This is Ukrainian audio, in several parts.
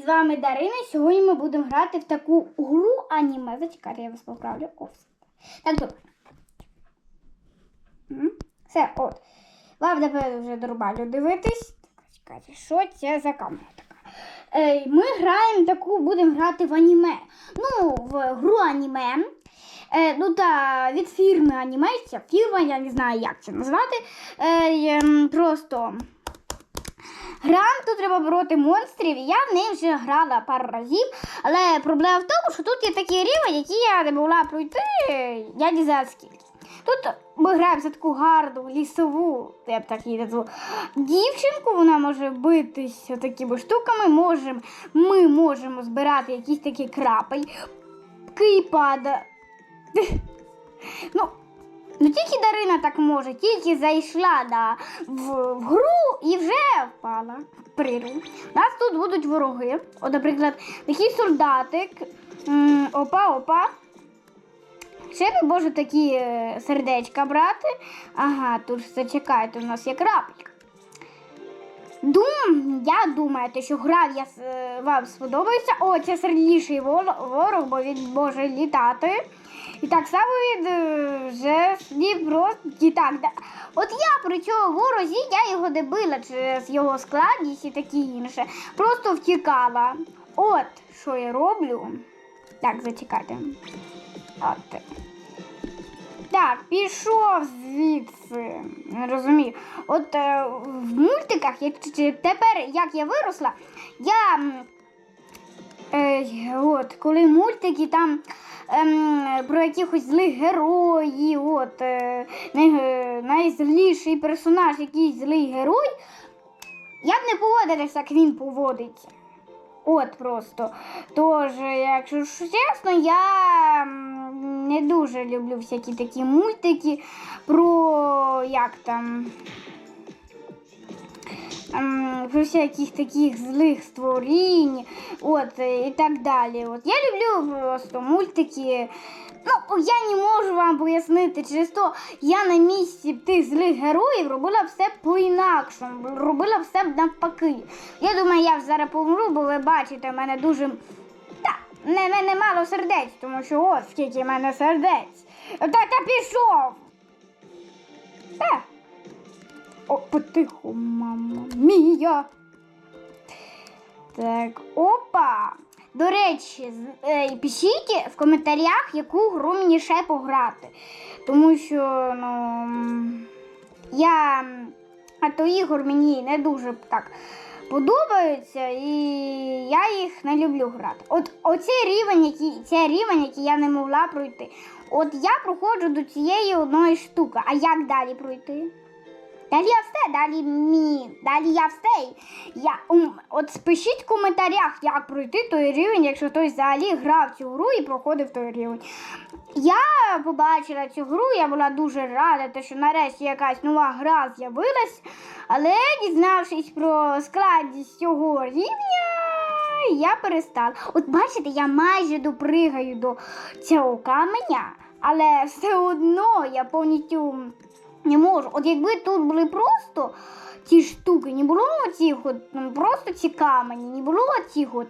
з вами Дарина. Сьогодні ми будемо грати в таку гру аніме. Зачекайте, я вас поправлю. О, все. Так, добре. Все, от. Вам тепер вже нормально дивитись. Чекайте, що це за камера така? Е, ми граємо таку, будемо грати в аніме. Ну, в гру аніме. Е, ну та від фірми анімейця. фірма, я не знаю, як це назвати. Е, ем, просто. Гра, тут треба бороти монстрів, я в неї вже грала пару разів. Але проблема в тому, що тут є такі рівень, які я не могла пройти, я не знаю скільки. Тут ми граємо за таку гарну лісову, я б так її назву, дівчинку, вона може битися такими штуками, можем, ми можемо збирати якісь такі крапельки і пада. Ну, Ну тільки Дарина так може, тільки зайшла да, в, в гру і вже впала в прірву. У нас тут будуть вороги. От, наприклад, такий солдатик. Опа, опа. Ще ви можу такі е, сердечка брати. Ага, тут зачекайте, у нас є крапелька. Дум, я думаю, те, що гра я, е, вам сподобається. О, це сильніший ворог, бо він може літати. І так само він е, вже просто і так. От я при цьому ворозі, я його не била через його складність і таке інше. Просто втікала. От що я роблю. Так, зачекайте. От. Так, пішов звідси. Не розумію. От е, в мультиках, як, тепер, як я виросла, я. Е, от, коли мультики там ем, про якихось злих героїв, от, е, е, найзліший персонаж, якийсь злий герой, я б не поводилася, як він поводиться. От просто. Тож, якщо чесно, я не дуже люблю всякі такі мультики про як там. Про всяких таких злих створінь, от і так далі. От я люблю просто мультики. Ну, я не можу вам пояснити, через то я на місці тих злих героїв робила все по-інакшому, робила все навпаки. Я думаю, я зараз помру, бо ви бачите, мене дуже. Та, не мене мало сердець, тому що ось скільки в мене сердець. Та та пішов. Та. О, потиху, мама мія. Так, опа. До речі, е, пишіть в коментарях, яку гру мені ще пограти. Тому що, ну, я. А то ігор мені не дуже так подобаються, і я їх не люблю грати. От оцей рівень, який, цей рівень, який я не могла пройти. От я проходжу до цієї одної штуки. А як далі пройти? Далі я все, далі мі, далі я все. Я, ум, от спишіть в коментарях, як пройти той рівень, якщо хтось взагалі грав цю гру і проходив той рівень. Я побачила цю гру, я була дуже рада, те, що нарешті якась нова гра з'явилась, але дізнавшись про складність цього рівня, я перестала. От бачите, я майже допригаю до цього каменя, але все одно я повністю не можу. От якби тут були просто ці штуки, не було цих от, ну, просто ці камені, не було цих от.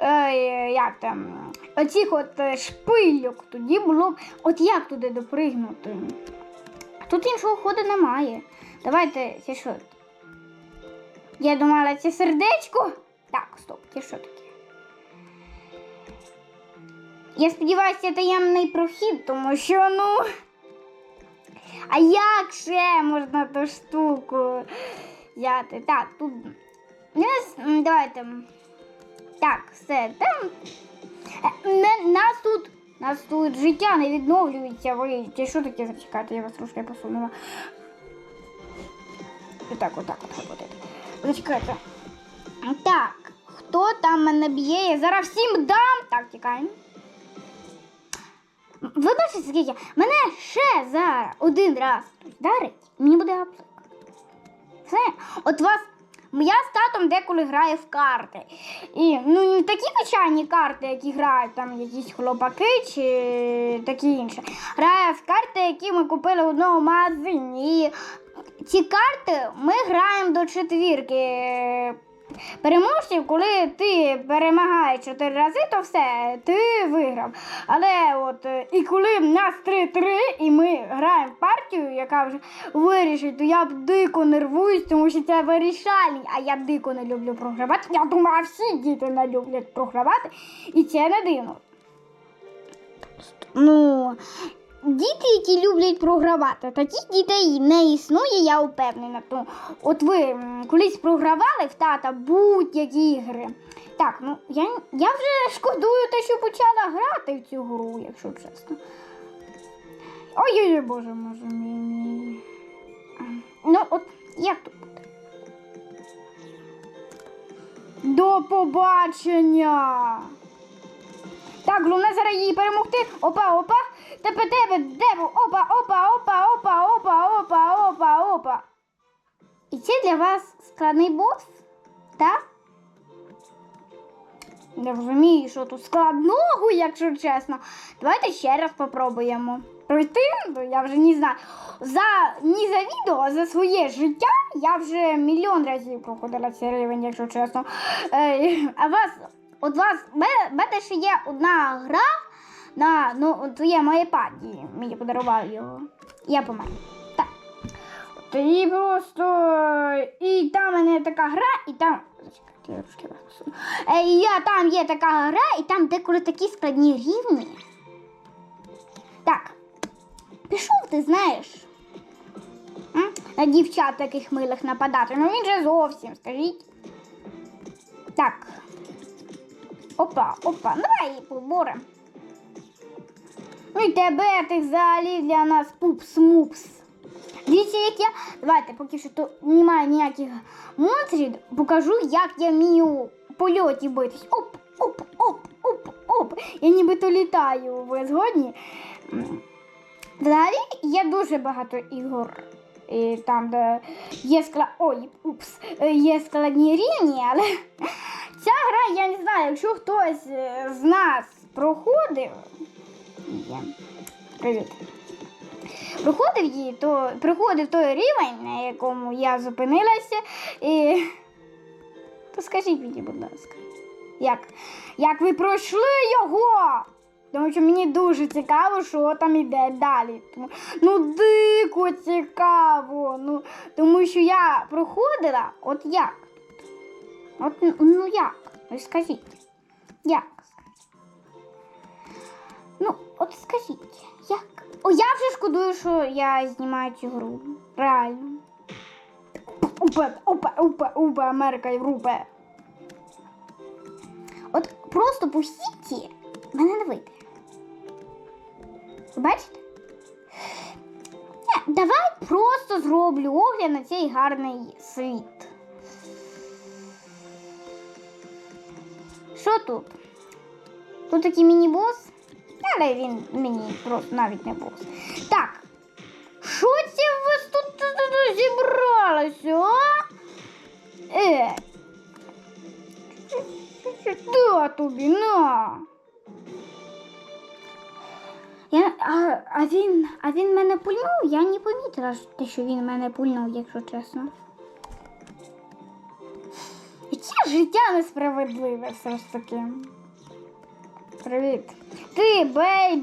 Е, як там, оцих от е, шпильок, тоді було б. От як туди допригнути? Тут іншого ходу немає. Давайте, це що? Я думала, це сердечко. Так, стоп, це що таке? Я сподіваюся, це таємний прохід, тому що ну. А як ще можна ту штуку взяти? Так, тут. Давайте. Так, все. Там. Е, Нас тут. Нас тут життя не відновлюється. Ви. Чи що таке зачекайте? Я вас трошки посунула. Отак, отак, отак, отак. Зачекайте. Так, хто там мене б'є? Я зараз всім дам. Так, тікаємо. Ви бачите, скільки? Мене ще зараз один раз хтось дарить, мені буде аплик. Все. От вас. Я з татом деколи граю в карти. І ну не такі звичайні карти, які грають там якісь хлопаки чи такі інші. Граю в карти, які ми купили в одному магазині. І ці карти ми граємо до четвірки. Переможців, коли ти перемагаєш чотири рази, то все, ти виграв. Але от е, і коли в нас 3-3, і ми граємо в партію, яка вже вирішить, то я дико нервуюсь, тому що це вирішальний, а я дико не люблю програвати. Я думаю, всі діти не люблять програвати, і це не дивно. Ну, діти, які люблять програвати, таких дітей не існує, я впевнена. То, от ви колись програвали в тата будь-які ігри. Так, ну я, я вже шкодую те, що почала грати в цю гру, якщо чесно. Ой-ой-ой, боже, може мій. Ну, от як тут буде? До побачення! Так, головне зараз її перемогти. Опа, опа. Тебе, тебе, дебу. Опа, опа, опа, опа, опа, опа, опа, опа. І це для вас складний бос? Так? Не розумію, що тут складного, якщо чесно. Давайте ще раз попробуємо. Пройти, ну, я вже не знаю. За не за відео, а за своє життя я вже мільйон разів проходила цей рівень, якщо чесно. Е, а вас, от вас, в мене ще є одна гра на ну, твоєму iPad. Мені подарував його. Я помер. Так. От І просто. І там в мене така гра, і там. Я. Е, я, там є така гра, і там деколи такі складні рівні. Так. Пішов, ти знаєш. На дівчат таких милих нападати. Ну він же зовсім, скажіть. Так. Опа, опа. Давай її поборем. Ну тебе ти взагалі для нас пупс-мупс. Дивіться, як я. Давайте, поки що тут немає ніяких монстрів, покажу, як я вмію польоті битись. Оп, оп, оп, оп, оп. Я нібито літаю. Ви згодні? Взагалі є дуже багато ігор. І там, де є скла... Ой, упс, е, є складні рівні, але ця гра, я не знаю, якщо хтось е, з нас проходив. Є. Привіт. Проходив її, то приходив той рівень, на якому я зупинилася, і то скажіть мені, будь ласка, як, як ви пройшли його? Тому що мені дуже цікаво, що там іде далі. Тому, ну, дико цікаво. Ну, тому що я проходила, от як? От, ну як? Ви скажіть. Як? От скажіть, як? О, я вже шкодую, що я знімаю цю гру. Реально. Упе, упе, упе, упе, Америка рупе. От просто по сіті мене не вийде. Бачите? Ні, давай просто зроблю огляд на цей гарний світ. Що тут? Тут такий міні-бос, але він мені просто навіть не бос. Так. Що це у вас тут, зібралося, а? Е. Да тобі, на. Я, а, а, він, а він мене пульнув? Я не помітила, що він мене пульнув, якщо чесно. Яке життя несправедливе все ж таки. Привіт. Ти, бейбі.